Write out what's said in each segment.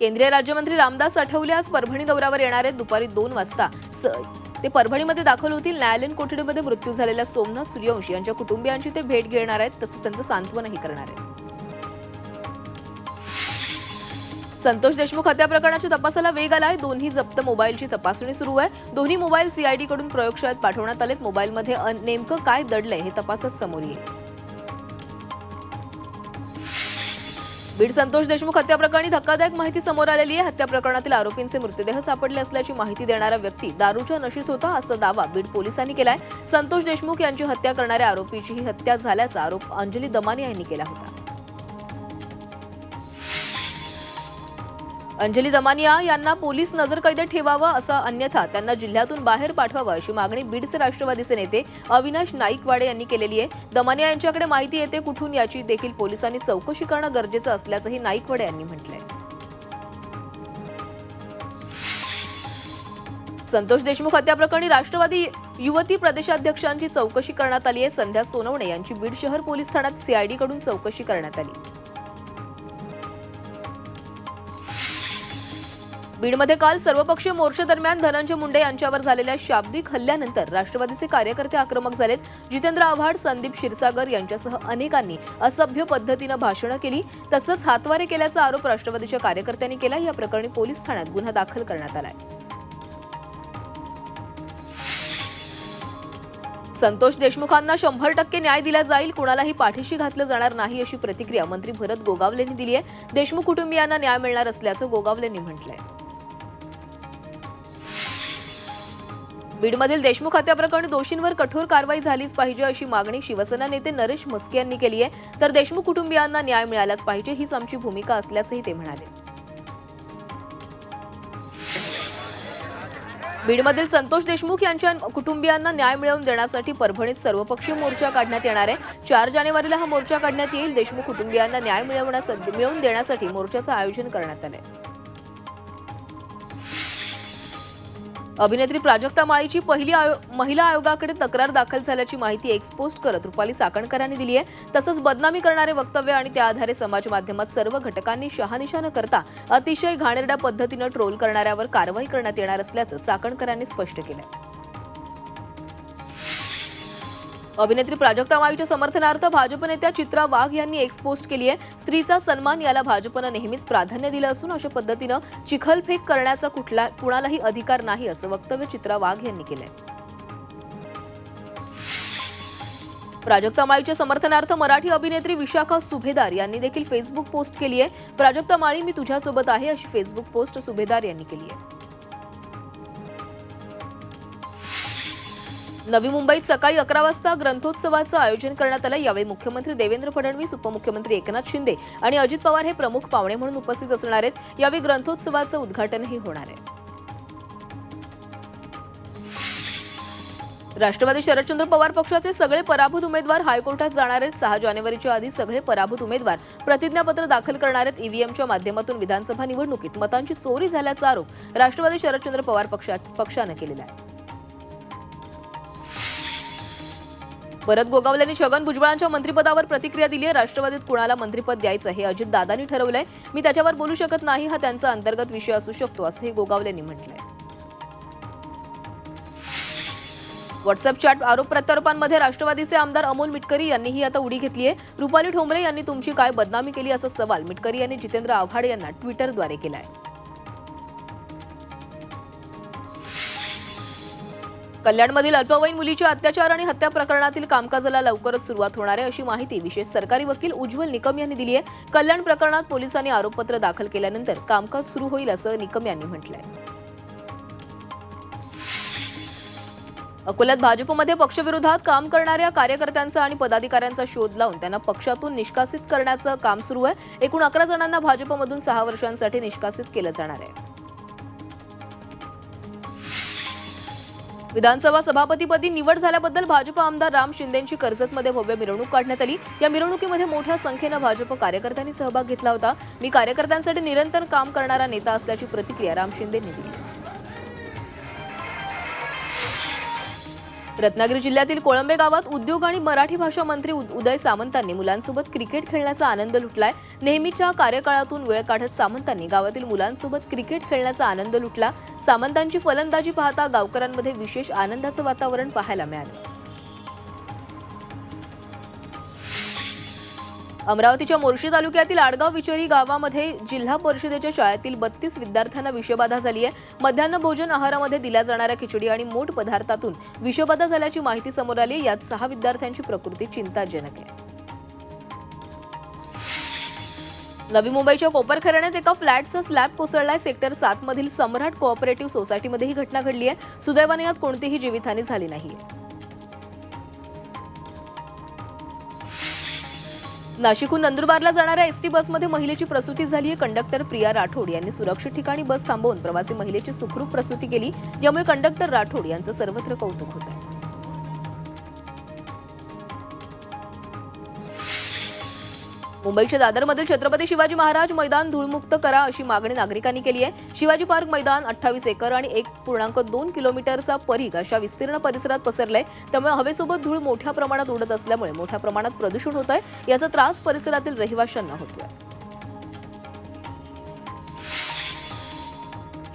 केंद्रीय राज्यमंत्री रामदास आठवले आज परभणी दौऱ्यावर येणार आहेत. दुपारी दोन वाजता. स ते परभणीमध्ये दाखल होतील. न्यायालयीन कोठडीमध्ये मृत्यू झालेल्या सोमनाथ सूर्यवंशी यांच्या कुटुंबियांची ते भेट घेणार आहेत. तसंच त्यांचं सांत्वनही करणार आहेत. संतोष देशमुख हत्या प्रकरणाच्या तपासाला वेग आलाय. दोन्ही जप्त मोबाईलची तपासणी सुरू आहे. दोन्ही मोबाईल सीआयडी कडून प्रयोगशाळेत पाठवण्यात आलेत. मोबाईलमध्ये नेमकं काय दडलंय हे तपासात समोर येईल. बीड संतोष देशमुख हत्या प्रकरणी धक्कादायक माहिती समोर आलेली आहे. हत्या प्रकरणातील आरोपींचे मृतदेह सापडले असल्याची माहिती देणारा व्यक्ती दारूच्या नशेत होता असा दावा बीड पोलिसांनी केलाय. संतोष देशमुख यांची हत्या करणाऱ्या आरोपीची ही हत्या झाल्याचा आरोप अंजली दमानिया यांनी केला होता. अंजली दमानिया यांना पोलीस नजरकैदेत ठेवावं असं अन्यथा त्यांना जिल्ह्यातून बाहेर पाठवावं अशी मागणी बीडचे राष्ट्रवादीचे नेते अविनाश नाईकवाडे यांनी केलेली आहे. दमानिया यांच्याकडे माहिती येते कुठून याची देखील पोलिसांनी चौकशी करणं गरजेचं असल्याचंही नाईकवाडे यांनी म्हटलंय. संतोष देशमुख हत्याप्रकरणी राष्ट्रवादी युवती प्रदेशाध्यक्षांची चौकशी करण्यात आली आहे. संध्या सोनवणे यांची बीड शहर पोलीस ठाण्यात सीआयडी कडून चौकशी करण्यात आली. बीडमध्ये काल सर्वपक्षीय मोर्चादरम्यान धनंजय मुंडे यांच्यावर झालेल्या शाब्दिक हल्ल्यानंतर राष्ट्रवादीचे कार्यकर्ते आक्रमक झालेत. जितेंद्र आव्हाड संदीप क्षीरसागर यांच्यासह अनेकांनी असभ्य पद्धतीनं भाषणं केली. तसंच हातवारे केल्याचा आरोप राष्ट्रवादीच्या कार्यकर्त्यांनी केला. या प्रकरणी पोलीस ठाण्यात गुन्हा दाखल करण्यात आलाय. संतोष देशमुखांना शंभर टक्के न्याय दिला जाईल. कुणालाही पाठीशी घातलं जाणार नाही अशी प्रतिक्रिया मंत्री भरत गोगावलेंनी दिली आहे देशमुख कुटुंबियांना न्याय मिळणार असल्याचं गोगावलेंनी म्हटलंय. बीडमधील देशमुख हत्याप्रकरणी दोषींवर कठोर कारवाई झालीच पाहिजे अशी मागणी शिवसेना नेते नरेश म्हस्के यांनी केली आहे. तर देशमुख कुटुंबियांना न्याय मिळालाच पाहिजे हीच आमची भूमिका असल्याचंही ते म्हणाले. बीडमधील संतोष देशमुख यांच्या कुटुंबियांना न्याय मिळवून देण्यासाठी परभणीत सर्वपक्षीय मोर्चा काढण्यात येणार आहे. चार जानेवारीला हा मोर्चा काढण्यात येईल. देशमुख कुटुंबियांना न्याय मिळवण्यासाठी मिळवून देण्यासाठी मोर्चाचं आयोजन करण्यात आलंय. अभिनेत्री प्राजक्ता माळीची पहिली आयो महिला आयोगाकडे तक्रार दाखल झाल्याची माहिती एक्सपोस्ट करत रुपाली चाकणकरांनी दिली आहे. तसंच बदनामी करणारे वक्तव्य आणि त्या आधारे समाज माध्यमात सर्व घटकांनी शहानिशा न करता अतिशय घाणेरड्या पद्धतीनं ट्रोल करणाऱ्यावर कारवाई करण्यात येणार असल्याचं चाकणकरांनी स्पष्ट केलं अभिनेत्री प्राजक्ता माळीच्या समर्थनार्थ भाजप नेत्या चित्रा वाघ यांनी एक पोस्ट केली आहे. स्त्रीचा सन्मान याला भाजपनं नेहमीच प्राधान्य दिलं असून अशा पद्धतीनं चिखलफेक करण्याचा कुठला कुणालाही अधिकार नाही असं वक्तव्य चित्रा वाघ यांनी केलंय. प्राजक्ता माळीच्या समर्थनार्थ मराठी अभिनेत्री विशाखा सुभेदार यांनी देखील फेसबुक पोस्ट केली आहे. प्राजक्ता माळी मी तुझ्यासोबत आहे अशी फेसबुक पोस्ट सुभेदार यांनी केली आहे. नवी मुंबईत सकाळी अकरा वाजता ग्रंथोत्सवाचं आयोजन करण्यात आलं. यावेळी मुख्यमंत्री देवेंद्र फडणवीस उपमुख्यमंत्री एकनाथ शिंदे आणि अजित पवार हे प्रमुख पाहुणे म्हणून उपस्थित असणार आहेत. यावेळी ग्रंथोत्सवाचं उद्घाटनही होणार आहे. राष्ट्रवादी शरदचंद्र पवार पक्षाचे सगळे पराभूत उमेदवार हायकोर्टात जाणार आहेत. सहा जानेवारीच्या आधी सगळे पराभूत उमेदवार प्रतिज्ञापत्र दाखल करणार आहेत. ईव्हीएमच्या माध्यमातून विधानसभा निवडणुकीत मतांची चोरी झाल्याचा आरोप राष्ट्रवादी शरदचंद्र पवार पक्षानं केलेला आहे. भरत गोगावल्यांनी छगन भुजबळांच्या मंत्रिपदावर प्रतिक्रिया दिली आहे. राष्ट्रवादीत कुणाला मंत्रिपद द्यायचं हे अजित दादांनी ठरवलंय. मी त्याच्यावर बोलू शकत नाही. हा त्यांचा अंतर्गत विषय असू शकतो असंही गोगावल्यांनी म्हटलंय. व्हॉट्सअप चॅट आरोप प्रत्यारोपांमध्ये राष्ट्रवादीचे आमदार अमोल मिटकरी यांनीही आता उडी घेतली आहे. रुपाली ठोंबरे यांनी तुमची काय बदनामी केली असा सवाल मिटकरी यांनी जितेंद्र आव्हाड यांना ट्विटरद्वारे केला आहे कल्याणमधील अल्पवयीन मुलीच्या अत्याचार आणि हत्या प्रकरणातील कामकाजाला लवकरच सुरुवात होणार आहे अशी माहिती विशेष सरकारी वकील उज्ज्वल निकम यांनी दिली आहे. कल्याण प्रकरणात पोलिसांनी आरोपपत्र दाखल केल्यानंतर कामकाज सुरू होईल असं निकम यांनी म्हटलंय. अकोल्यात भाजपमध्ये पक्षविरोधात काम करणाऱ्या कार्यकर्त्यांचा आणि पदाधिकाऱ्यांचा शोध लावून त्यांना पक्षातून निष्कासित करण्याचं काम सुरू आहे. एकूण अकरा जणांना भाजपमधून सहा वर्षांसाठी निष्कासित केलं जाणार आहे. विधानसभा सभापतीपदी निवड झाल्याबद्दल भाजप आमदार राम शिंदेंची कर्जतमध्ये भव्य मिरवणूक काढण्यात आली. या मिरवणुकीमध्ये मोठ्या संख्येनं भाजप कार्यकर्त्यांनी सहभाग घेतला होता. मी कार्यकर्त्यांसाठी निरंतर काम करणारा नेता असल्याची प्रतिक्रिया राम शिंदेंनी दिली. रत्नागिरी जिल्ह्यातील कोळंबे गावात उद्योग आणि मराठी भाषा मंत्री उदय सामंतांनी मुलांसोबत क्रिकेट खेळण्याचा आनंद लुटलाय. नेहमीच्या कार्यकाळातून वेळ काढत सामंतांनी गावातील मुलांसोबत क्रिकेट खेळण्याचा आनंद लुटला. सामंतांची फलंदाजी पाहता गावकऱ्यांमध्ये विशेष आनंदाचं वातावरण पाहायला मिळालं. अमरावतीच्या मोर्शी तालुक्यातील आडगाव विचोरी गावामध्ये जिल्हा परिषदेच्या शाळेतील बत्तीस विद्यार्थ्यांना विषबाधा झाली आहे. मध्यान्ह भोजन आहारामध्ये दिल्या जाणाऱ्या खिचडी आणि मोठ पदार्थातून विषबाधा झाल्याची माहिती समोर आली आहे. यात सहा विद्यार्थ्यांची प्रकृती चिंताजनक आहे. नवी मुंबईच्या कोपरखरण्यात एका फ्लॅटचा स्लॅब कोसळलाय. सेक्टर सात मधील सम्राट कोऑपरेटिव्ह सोसायटीमध्ये ही घटना घडली आहे. सुदैवाने यात कोणतीही जीवितहानी झाली नाही. नाशिकहून नंदुरबारला जाणाऱ्या एसटी बसमध्ये महिलेची प्रसूती झाली आहे कंडक्टर प्रिया राठोड यांनी सुरक्षित ठिकाणी बस थांबवून प्रवासी महिलेची सुखरूप प्रसूती केली. यामुळे कंडक्टर राठोड यांचं सर्वत्र कौतुक होत मुंबईच्या दादरमधील छत्रपती शिवाजी महाराज मैदान धूळमुक्त करा अशी मागणी नागरिकांनी केली आहे. शिवाजी पार्क मैदान अठ्ठावीस एकर आणि एक पूर्णांक दोन किलोमीटरचा परीघ अशा विस्तीर्ण परिसरात पसरलाय. त्यामुळे हवेसोबत धूळ मोठ्या प्रमाणात उडत असल्यामुळे मोठ्या प्रमाणात प्रदूषण होत आहे याचा त्रास परिसरातील रहिवाशांना होतोय.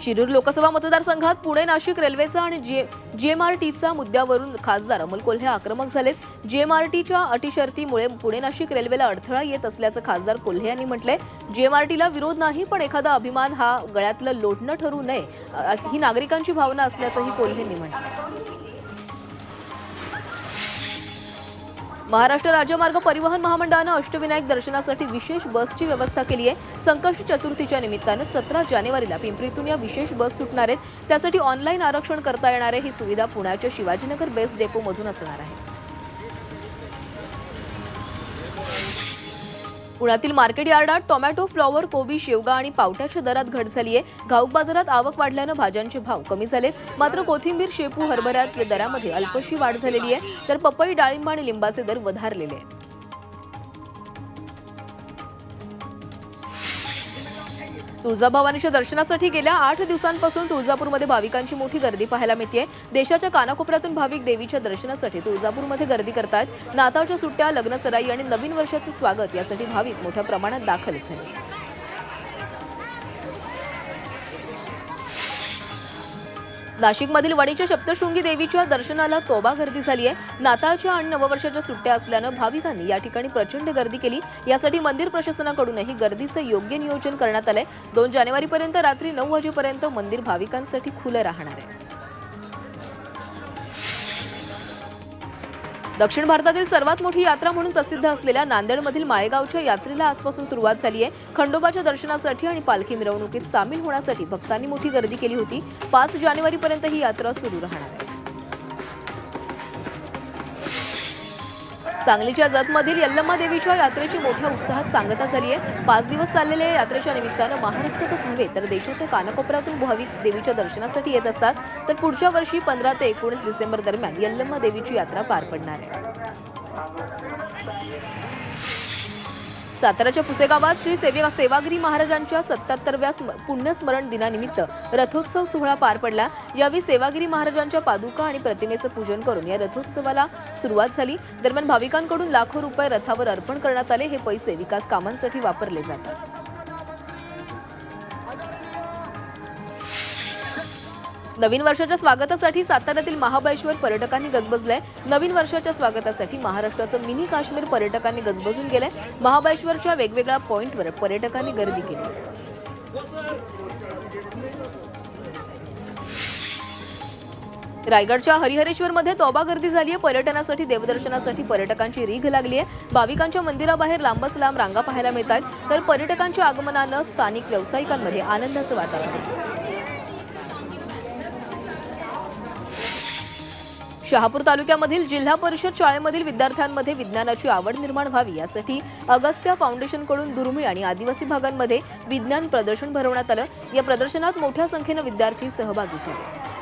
शिरूर लोकसभा मतदारसंघात पुणे नाशिक रेल्वेचा आणि जे जीएमआरटीचा मुद्द्यावरून खासदार अमोल कोल्हे आक्रमक झालेत. जीएमआरटीच्या अटीशर्तीमुळे पुणे नाशिक रेल्वेला अडथळा येत असल्याचं खासदार कोल्हे यांनी म्हटलंय. जीएमआरटीला विरोध नाही पण एखादा अभिमान हा गळ्यातलं लोटणं ठरू नये ही नागरिकांची भावना असल्याचंही कोल्हेंनी म्हटलं महाराष्ट्र राज्यमार्ग परिवहन महामंडळानं अष्टविनायक दर्शनासाठी विशेष बसची व्यवस्था केली आहे. संकष्ट चतुर्थीच्या निमित्तानं सतरा जानेवारीला पिंपरीतून या विशेष बस सुटणार आहेत. त्यासाठी ऑनलाईन आरक्षण करता येणार आहे. ही सुविधा पुण्याच्या शिवाजीनगर बेस डेपोमधून असणार आहे. पुण्यातील मार्केट यार्डात टोमॅटो फ्लॉवर कोबी शेवगा आणि पावट्याच्या दरात घट झाली आहे घाऊक बाजारात आवक वाढल्यानं भाज्यांचे भाव कमी झालेत. मात्र कोथिंबीर शेपू हरभऱ्यातल्या दरामध्ये अल्पशी वाढ झालेली आहे तर पपई डाळिंब आणि लिंबाचे दर वधारलेले आहेत. तुळजाभवानीच्या दर्शनासाठी गेल्या आठ दिवसांपासून तुळजापूरमध्ये भाविकांची मोठी गर्दी पाहायला मिळते देशाच्या कानाकोपऱ्यातून भाविक देवीच्या दर्शनासाठी तुळजापूरमध्ये गर्दी करतात नाताळच्या सुट्ट्या लग्नसराई आणि नवीन वर्षाचे स्वागत यासाठी भाविक मोठ्या प्रमाणात दाखल झाले. नाशिकमधील वणीच्या सप्तशृंगी देवीच्या दर्शनाला तोबा गर्दी झाली आहे नाताळच्या आणि नववर्षाच्या सुट्ट्या असल्यानं भाविकांनी या ठिकाणी प्रचंड गर्दी केली. यासाठी मंदिर प्रशासनाकडूनही गर्दीचं योग्य नियोजन करण्यात आलंय. दोन जानेवारीपर्यंत रात्री नऊ वाजेपर्यंत मंदिर भाविकांसाठी खुलं राहणार आहे. दक्षिण भारतातील सर्वात मोठी यात्रा म्हणून प्रसिद्ध असलेल्या नांदेडमधील माळेगावच्या यात्रेला आजपासून सुरुवात झाली आहे. खंडोबाच्या दर्शनासाठी आणि पालखी मिरवणुकीत सामील होण्यासाठी भक्तांनी मोठी गर्दी केली होती. पाच जानेवारीपर्यंत ही यात्रा सुरू राहणार आहे. सांगलीच्या जतमधील यल्लम्मा देवीच्या यात्रेची मोठ्या उत्साहात सांगता झाली आहे. पाच दिवस चाललेल्या या यात्रेच्या निमित्तानं महाराष्ट्रातच नव्हे तर देशाच्या कानाकोपऱ्यातून भाविक देवीच्या दर्शनासाठी येत असतात. तर पुढच्या वर्षी पंधरा ते एकोणीस डिसेंबर दरम्यान यल्लम्मा देवीची यात्रा पार पडणार आहे. साताऱ्याच्या पुसेगावात श्री सेवे सेवागिरी महाराजांच्या सत्याहत्तरव्या स्म- पुण्यस्मरण दिनानिमित्त रथोत्सव सोहळा पार पडला. यावेळी सेवागिरी महाराजांच्या पादुका आणि प्रतिमेचं पूजन करून या रथोत्सवाला सुरुवात झाली. दरम्यान भाविकांकडून लाखो रुपये रथावर अर्पण करण्यात आले. हे पैसे विकास कामांसाठी वापरले जातात. नवीन वर्षाच्या स्वागतासाठी साताऱ्यातील महाबळेश्वर पर्यटकांनी गजबजलंय. नवीन वर्षाच्या स्वागतासाठी महाराष्ट्राचं मिनी काश्मीर पर्यटकांनी गजबजून गेलंय. महाबळेश्वरच्या वेगवेगळ्या पॉईंटवर पर्यटकांनी गर्दी केली. रायगडच्या हरिहरेश्वरमध्ये तोबा गर्दी झाली आहे पर्यटनासाठी देवदर्शनासाठी पर्यटकांची रीघ लागली आहे भाविकांच्या मंदिराबाहेर लांबच लांब रांगा पाहायला मिळतात तर पर्यटकांच्या आगमनानं स्थानिक व्यावसायिकांमध्ये आनंदाचं वातावरण. शहापूर तालुक्यामधील जिल्हा परिषद शाळेमधील विद्यार्थ्यांमध्ये विज्ञानाची आवड निर्माण व्हावी यासाठी अगस्त्या फाउंडेशनकडून दुर्मिळ आणि आदिवासी भागांमध्ये विज्ञान प्रदर्शन भरवण्यात आलं. या प्रदर्शनात मोठ्या संख्येनं विद्यार्थी सहभागी झाले.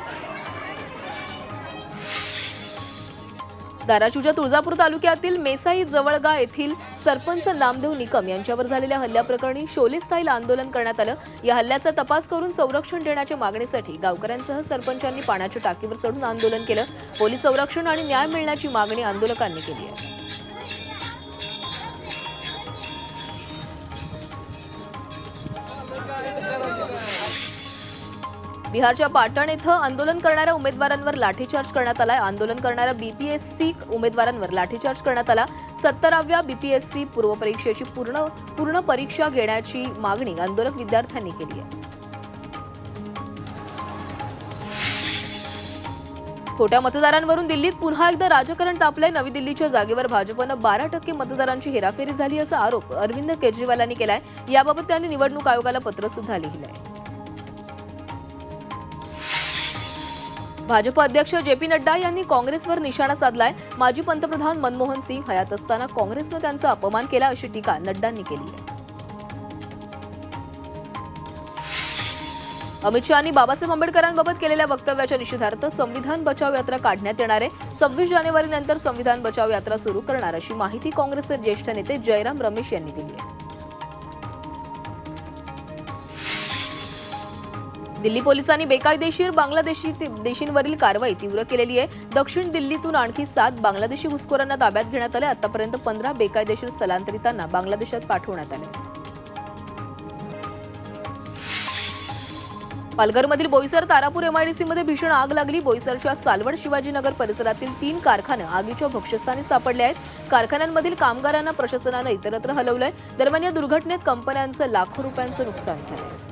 धाराशिवच्या तुळजापूर तालुक्यातील मेसाई जवळगा येथील सरपंच नामदेव निकम यांच्यावर झालेल्या हल्ल्याप्रकरणी शोले स्टाईल आंदोलन करण्यात आलं. या हल्ल्याचा तपास करून संरक्षण देण्याच्या मागणीसाठी गावकऱ्यांसह सरपंचांनी पाण्याच्या टाकीवर चढून आंदोलन केलं. पोलीस संरक्षण आणि न्याय मिळण्याची मागणी आंदोलकांनी केली आहे. बिहारच्या पाटण इथं आंदोलन करणाऱ्या उमेदवारांवर लाठीचार्ज करण्यात आलाय. आंदोलन करणाऱ्या बीपीएससी उमेदवारांवर लाठीचार्ज करण्यात आला. सत्तराव्या बीपीएससी पूर्वपरीक्षेची पूर्ण पूर्ण परीक्षा घेण्याची मागणी आंदोलक विद्यार्थ्यांनी केली आहे. खोट्या मतदारांवरून दिल्लीत पुन्हा एकदा राजकारण तापलंय. नवी दिल्लीच्या जागेवर भाजपनं बारा टक्के मतदारांची हेराफेरी झाली असा आरोप अरविंद केजरीवालांनी केलाय. याबाबत त्यांनी निवडणूक आयोगाला पत्र सुद्धा लिहिलंय. भाजप अध्यक्ष जे पी नड्डा यांनी काँग्रेसवर निशाणा साधलाय. माजी पंतप्रधान मनमोहन सिंग हयात असताना काँग्रेसनं त्यांचा अपमान केला अशी टीका नड्डांनी केली आहे. अमित शहानी बाबासाहेब आंबेडकरांबाबत केलेल्या वक्तव्याच्या निषेधार्थ संविधान बचाव यात्रा काढण्यात येणार आहे. सव्वीस जानेवारीनंतर संविधान बचाव यात्रा सुरू करणार अशी माहिती काँग्रेसचे ज्येष्ठ नेते जयराम रमेश यांनी दिली आहे. दिल्ली पोलिसांनी बेकायदेशीर बांगलादेशी देशींवरील कारवाई तीव्र केलेली आहे. दक्षिण दिल्लीतून आणखी सात बांगलादेशी घुसखोरांना ताब्यात घेण्यात आले. आतापर्यंत पंधरा बेकायदेशीर स्थलांतरितांना बांगलादेशात पाठवण्यात आले. पालघरमधील बोईसर तारापूर एमआयडीसीमध्ये भीषण आग लागली. बोईसरच्या सालवड शिवाजीनगर परिसरातील तीन कारखाने आगीच्या भक्षस्थानी सापडले आहेत. कारखान्यांमधील कामगारांना प्रशासनानं इतरत्र हलवलंय. दरम्यान या दुर्घटनेत कंपन्यांचं लाखो रुपयांचं नुकसान झालं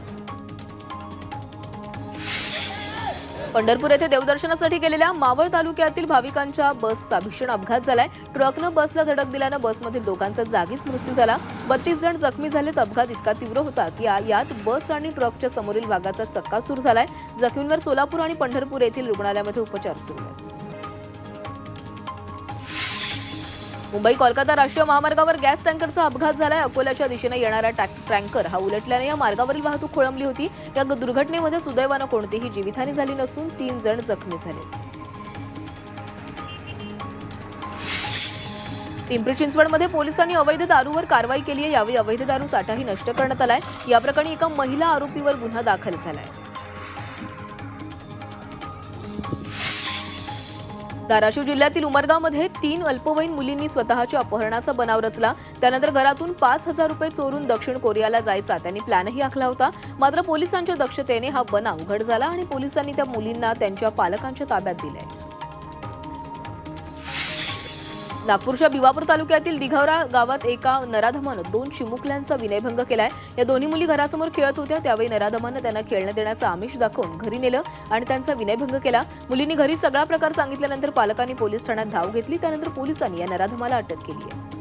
पंढरपूर येथे देवदर्शनासाठी गेलेल्या मावळ तालुक्यातील भाविकांच्या बसचा भीषण अपघात झालाय. ट्रकनं बसला धडक दिल्यानं बसमधील दोघांचा जागीच मृत्यू झाला. बत्तीस जण जखमी झालेत. अपघात इतका तीव्र होता की यात बस आणि ट्रकच्या समोरील भागाचा चक्कासूर झालाय. जखमींवर सोलापूर आणि पंढरपूर येथील रुग्णालयामध्ये उपचार सुरू आहेत. मुंबई कोलकाता राष्ट्रीय महामार्गावर गॅस टँकरचा अपघात झालाय. अकोल्याच्या दिशेने येणारा टँकर हा उलटल्याने या मार्गावरील वाहतूक खोळंबली होती. या दुर्घटनेमध्ये सुदैवानं कोणतीही जीवितहानी झाली नसून तीन जण जखमी झाले. पिंपरी चिंचवडमध्ये पोलिसांनी अवैध दारूवर कारवाई केली आहे. यावेळी अवैध दारू साठाही नष्ट करण्यात आलाय. या प्रकरणी एका महिला आरोपीवर गुन्हा दाखल झालाय. धाराशिव जिल्ह्यातील उमरगावमध्ये तीन अल्पवयीन मुलींनी स्वतःच्या अपहरणाचा बनाव रचला. त्यानंतर घरातून पाच हजार रुपये चोरून दक्षिण कोरियाला जायचा. त्यांनी प्लॅनही आखला होता. मात्र पोलिसांच्या दक्षतेने हा बनाव उघड झाला आणि पोलिसांनी त्या मुलींना त्यांच्या पालकांच्या ताब्यात दिले नागपूरच्या भिवापूर तालुक्यातील दिघावरा गावात एका नराधमानं दोन चिमुकल्यांचा विनयभंग केलाय. या दोन्ही मुली घरासमोर खेळत होत्या त्यावेळी नराधमानं त्यांना खेळण्यात देण्याचं आमिष दाखवून घरी नेलं आणि त्यांचा विनयभंग केला. मुलींनी घरी सगळा प्रकार सांगितल्यानंतर पालकांनी पोलीस ठाण्यात धाव घेतली त्यानंतर पोलिसांनी या नराधमाला अटक केली आहे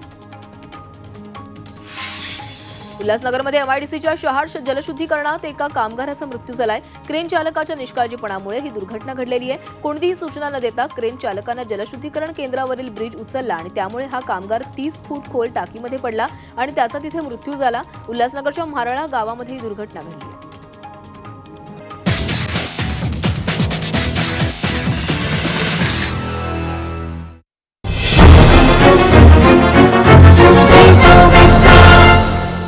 उल्हासनगरमध्ये एमआयडीसीच्या शहाड जलशुद्धीकरणात एका कामगाराचा मृत्यू झालाय. क्रेन चालकाच्या निष्काळजीपणामुळे ही दुर्घटना घडलेली आहे. कोणतीही सूचना न देता क्रेन चालकानं जलशुद्धीकरण केंद्रावरील ब्रिज उचलला आणि त्यामुळे हा कामगार तीस फूट खोल टाकीमध्ये पडला आणि त्याचा तिथे मृत्यू झाला. उल्हासनगरच्या म्हारळा गावामध्ये ही दुर्घटना घडली आहे.